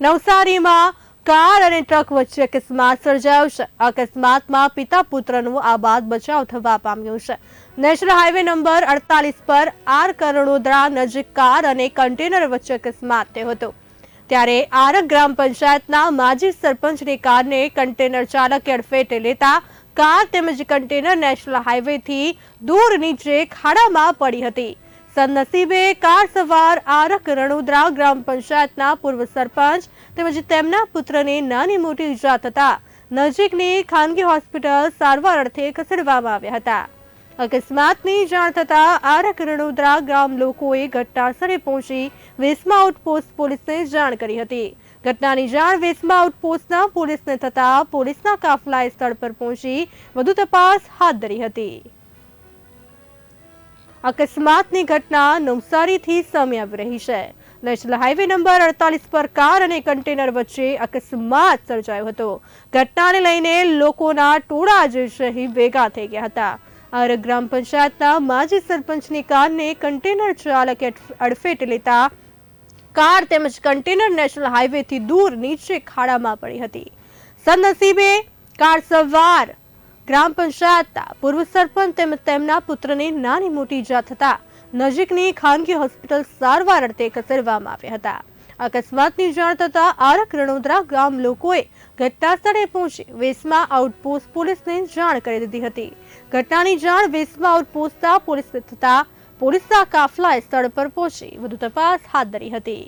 નવસારીમાં કાર અને ટ્રક વચ્ચે અકસ્માત સર્જાયો છે. અકસ્માતમાં પિતા પુત્રનું આબાદ બચાવ થવા પામ્યું છે. નેશનલ હાઈવે નંબર અડતાલીસ પર આર કરોડોદરા નજીક કાર અને કન્ટેનર વચ્ચે અકસ્માત થયો હતો. ત્યારે આરક ગ્રામ પંચાયતના માજી સરપંચની કારને કન્ટેનર ચાલકે અડફેટે લેતા કાર તેમજ કન્ટેનર નેશનલ હાઈવેથી દૂર નીચે ખાડામાં પડી હતી. સદનસીબે કાર સવાર આરક રણુદ્રા ગ્રામ પંચાયતના પૂર્વ સરપંચ તેમજ તેમના પુત્રને નાની મોટી ઈજા થતા નજીકની ખાનગી હોસ્પિટલ સારવાર અર્થે ખસેડવામાં આવ્યા હતા. અકસ્માતની જાણ થતા આરક રણોદરા ગ્રામ લોકોએ ઘટનાસ્થળે પહોંચી વેસમા આઉટપોસ્ટ પોલીસને જાણ કરી હતી. ઘટનાની જાણ વેસમા આઉટપોસ્ટના પોલીસને થતા પોલીસના કાફલાએ સ્થળ પર પહોંચી વધુ તપાસ હાથ ધરી હતી. અકસ્માતની ઘટના નવસારીથી સામે આવી રહી છે. નેશનલ હાઈવે નંબર અડતાલીસ પર કાર અને કન્ટેનર વચ્ચે અકસ્માત સર્જાયો હતો. ઘટનાને લઈને લોકોના ટોળા જે છે ભેગા થઈ ગયા હતા. આરગ ગ્રામ પંચાયતના માજી સરપંચની કારને કન્ટેનર ચાલકે અડફેટ લેતા કાર તેમજ કન્ટેનર નેશનલ હાઈવેથી દૂર નીચે ખાડામાં પડી હતી. સદનસીબે કાર સવાર ગ્રામ પંચાયતના પૂર્વ સરપંચ તેમજ તેમના પુત્રને નાની મોટી ઈજા થતા નજીકની ખાનગી હોસ્પિટલ સારવાર અર્થે ખસેડવામાં આવ્યા હતા. અકસ્માતની જાણ થતા આરક રણોદરા ગામ લોકોએ ઘટના સ્થળે પહોંચી વેસમા આઉટપોસ્ટ પોલીસને જાણ કરી દીધી હતી. ઘટનાની જાણ વેસમા આઉટપોસ્ટના પોલીસને થતા પોલીસના કાફલાએ સ્થળ પર પહોંચી વધુ તપાસ હાથ ધરી હતી.